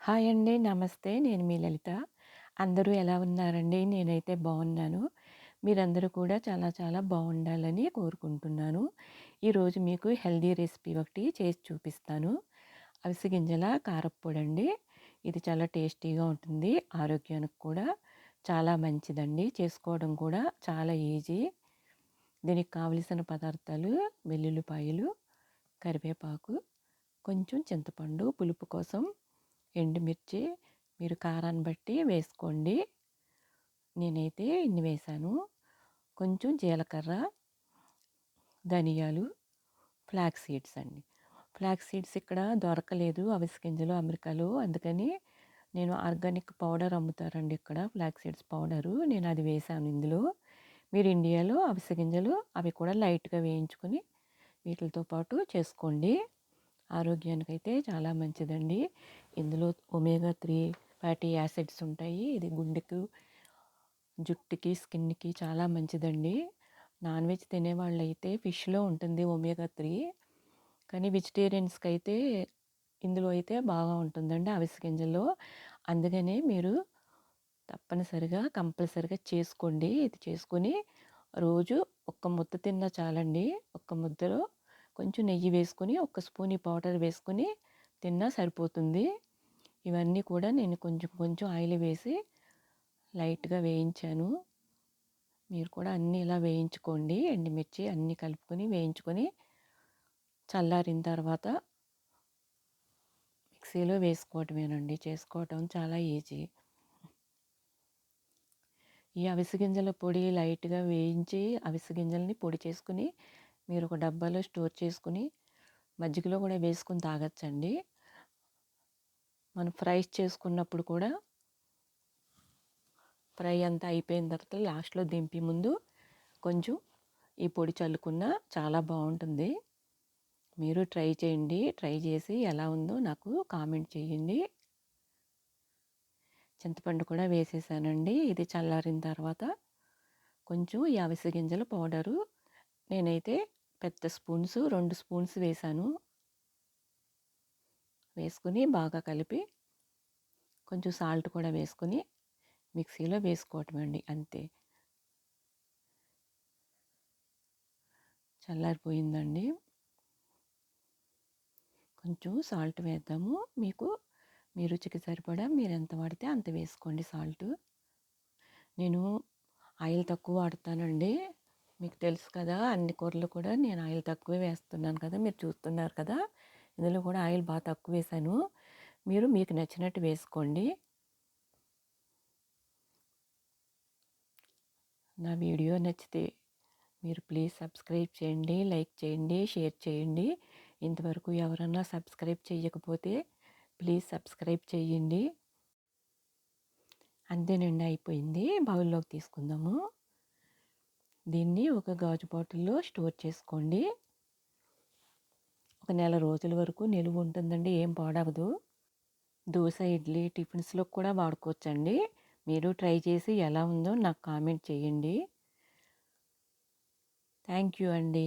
Hi అండి. నమస్తే. నేను మీ లలిత. అందరూ ఎలా ఉన్నారండి? నేనైతే బాగున్నాను మీరందరూ కూడా చాలా చాలా బాగుండాలని కోరుకుంటున్నాను. ఈరోజు మీకు హెల్దీ రెసిపీ ఒకటి చేసి చూపిస్తాను. అవిసె గింజల కారప్పొడండి. ఇది చాలా టేస్టీగా ఉంటుంది. ఆరోగ్యానికి కూడా చాలా మంచిదండి. చేసుకోవడం కూడా చాలా ఈజీ. దీనికి కావలసిన పదార్థాలు వెల్లుల్లిపాయలు, కరివేపాకు, కొంచెం చింతపండు పులుపు కోసం, ఎండుమిర్చి మీరు కారాన్ని బట్టి వేసుకోండి. నేనైతే ఇన్ని వేశాను. కొంచెం జీలకర్ర, ధనియాలు, ఫ్లాక్స్ సీడ్స్ అండి. ఫ్లాక్స్ సీడ్స్ ఇక్కడ దొరకలేదు అవిసె గింజలు అమెరికాలో. అందుకని నేను ఆర్గానిక్ పౌడర్ అమ్ముతారండి ఇక్కడ ఫ్లాక్స్ సీడ్స్ పౌడరు. నేను అది వేశాను ఇందులో. మీరు ఇండియాలో అవిసె గింజలు అవి కూడా లైట్‌గా వేయించుకొని వీటిలతో పాటు చేసుకోండి. ఆరోగ్యానికైతే చాలా మంచిదండి. ఇందులో ఒమేగా త్రీ ఫ్యాటీ యాసిడ్స్ ఉంటాయి. ఇది గుండెకు, జుట్టుకి, స్కిన్‌కి చాలా మంచిదండి. నాన్ వెజ్ తినేవాళ్ళైతే ఫిష్‌లో ఉంటుంది ఒమేగా త్రీ కానీ వెజిటేరియన్స్కి అయితే ఇందులో అయితే బాగా ఉంటుందండి అవిసె గింజల్లో. అందుకనే మీరు తప్పనిసరిగా కంపల్సరిగా చేసుకోండి. ఇది చేసుకొని రోజు ఒక్క ముద్ద తిన్నా చాలండి. ఒక్క ముద్దలో కొంచెం నెయ్యి వేసుకొని, ఒక స్పూన్ ఈ పౌడర్ వేసుకొని తిన్నా సరిపోతుంది. ఇవన్నీ కూడా నేను కొంచెం కొంచెం ఆయిల్ వేసి లైట్‌గా వేయించాను. మీరు కూడా అన్నీ ఇలా వేయించుకోండి. ఎండుమిర్చి అన్నీ కలుపుకొని వేయించుకొని చల్లారిన తర్వాత మిక్సీలో వేసుకోవటమేనండి. చేసుకోవటం చాలా ఈజీ. ఈ అవిసె గింజల పొడి లైట్‌గా వేయించి అవిసె గింజలని పొడి చేసుకుని మీరు ఒక డబ్బాలో స్టోర్ చేసుకుని మజ్జిగలో కూడా వేసుకుని తాగచ్చండి మనం ఫ్రైస్ చేసుకున్నప్పుడు కూడా ఫ్రై అంతా అయిపోయిన తర్వాత లాస్ట్‌లో దింపి ముందు కొంచెం ఈ పొడి చల్లుకున్న చాలా బాగుంటుంది మీరు ట్రై చేయండి. ట్రై చేసి ఎలా ఉందో నాకు కామెంట్ చేయండి. చింతపండు కూడా వేసేసానండి. ఇది చల్లారిన తర్వాత కొంచెం ఈ అవిసె గింజల పౌడరు నేనైతే పెద్ద స్పూన్స్ రెండు స్పూన్స్ వేసాను వేసుకుని బాగా కలిపి కొంచెం సాల్ట్ కూడా వేసుకొని మిక్సీలో వేసుకోవటం అండి అంతే. చల్లారిపోయిందండి. కొంచెం సాల్ట్ వేద్దాము. మీకు మీ రుచికి సరిపడా మీరు ఎంత వాడితే అంత వేసుకోండి సాల్టు. నేను ఆయిల్ తక్కువ వాడతానండి. మీకు తెలుసు కదా! అన్ని కూరలు కూడా నేను ఆయిల్ తక్కువే వేస్తున్నాను కదా! మీరు చూస్తున్నారు కదా! ఇందులో కూడా ఆయిల్ బాగా తక్కువ వేశాను. మీరు మీకు నచ్చినట్టు వేసుకోండి. నా వీడియో నచ్చితే మీరు ప్లీజ్ సబ్స్క్రైబ్ చేయండి. లైక్ చేయండి. షేర్ చేయండి. ఇంతవరకు ఎవరన్నా సబ్స్క్రైబ్ చేయకపోతే ప్లీజ్ సబ్స్క్రైబ్ చేయండి. అంతేనండి అయిపోయింది. బౌల్‌లోకి తీసుకుందాము. దీన్ని ఒక గాజు బాటిల్‌లో స్టోర్ చేసుకోండి. ఒక నెల రోజుల వరకు నిలువ ఉంటుందండి. ఏం పాడవదు. దోశ ఇడ్లీ, టిఫిన్స్‌లో కూడా వాడుకోవచ్చండి. మీరు ట్రై చేసి ఎలా ఉందో నాకు కామెంట్ చేయండి. థ్యాంక్ యూ అండి.